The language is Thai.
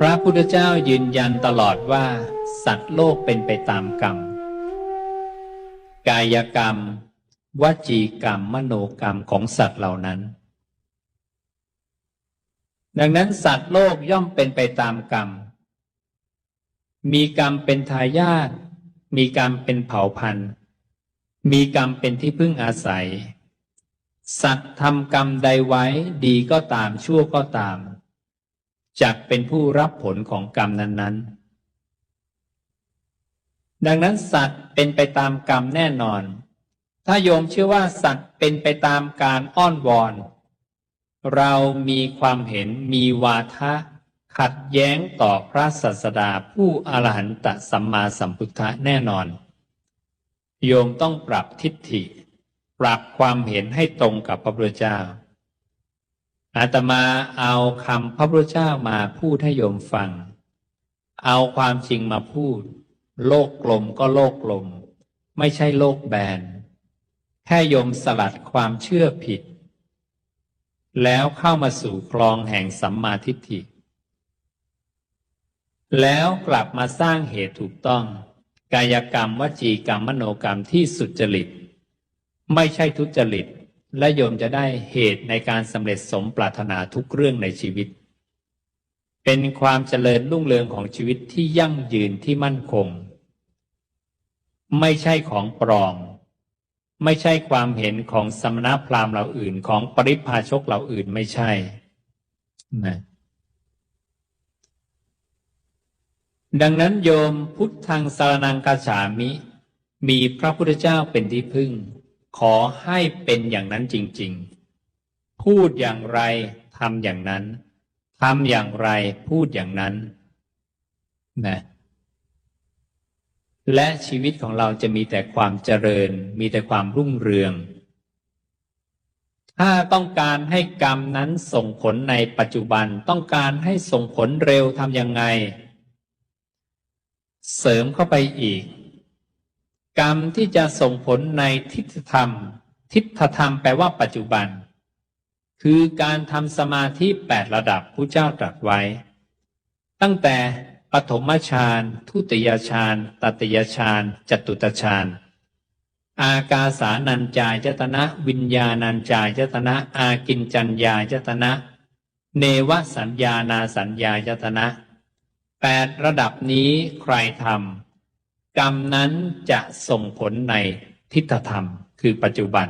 พระพุทธเจ้ายืนยันตลอดว่า สัตว์โลกเป็นไปตามกรรม กายกรรม วจีกรรม มโนกรรมของสัตว์เหล่านั้น ดังนั้นสัตว์โลกย่อมเป็นไปตามกรรม มีกรรมเป็นทายาทมีกรรมเป็นเผ่าพันธุ์ มีกรรมเป็นที่พึ่งอาศัย สัตว์ทำกรรมใดไว้ดีก็ตามชั่วก็ตาม จักเป็นผู้รับผลของกรรมนั้น ๆ ดังนั้นสัตว์เป็นไปตามกรรมแน่นอน ถ้าโยมเชื่อว่าสัตว์เป็นไปตามการอ้อนวอน เรามีความเห็นมีวาทะ ขัดแย้งต่อพระศาสดาผู้อรหันตสัมมาสัมพุทธะแน่นอน โยมต้องปรับทิฏฐิ ปรับความเห็นให้ตรงกับพระพุทธเจ้า อาตมาเอาคำพระพุทธเจ้ามาพูดให้โยมฟัง เอาความจริงมาพูด โลกกลมก็โลกกลม ไม่ใช่โลกแบน แค่โยมสลัดความเชื่อผิด แล้วเข้ามาสู่คลองแห่งสัมมาทิฏฐิ แล้วกลับมาสร้างเหตุถูกต้อง กายกรรมวจีกรรมมโนกรรมที่สุจริต ไม่ใช่ทุจริต และโยมจะได้เหตุในการสำเร็จสมปรารถนาทุกเรื่องในชีวิต เป็นความเจริญรุ่งเรืองของชีวิตที่ยั่งยืนที่มั่นคง ไม่ใช่ของปลอม ไม่ใช่ความเห็นของสมณพราหมณ์เราอื่นของปริพาชกเราอื่นไม่ใช่นะดังนั้นโยมพุทธังสารนังกาฉามิ มีพระพุทธเจ้าเป็นที่พึ่ง ขอให้เป็นอย่างนั้นจริง ๆ พูดอย่างไรทำอย่างนั้นทำอย่างไรพูดอย่างนั้นนะและชีวิตของเราจะมีแต่ความเจริญ มีแต่ความรุ่งเรือง ถ้าต้องการให้กรรมนั้นส่งผลในปัจจุบันต้องการให้ส่งผลเร็วทำยังไง เสริมเข้าไปอีก กรรมที่จะส่งผลในทิฏฐธรรม ทิฏฐธรรมแปลว่าปัจจุบัน คือการทำสมาธิแปดระดับผู้เจ้าตรัสไว้ ตั้งแต่ปฐมฌานทุติยฌานตติยฌานจตุตฌานอากาสานัญจายตนะ วิญญาณัญจายตนะ อากินจัญญายตนะ เนวสัญญานาสัญญายตนะแปดระดับนี้ใครทำ กรรมนั้นจะส่งผลในทิฏฐธรรม คือปัจจุบัน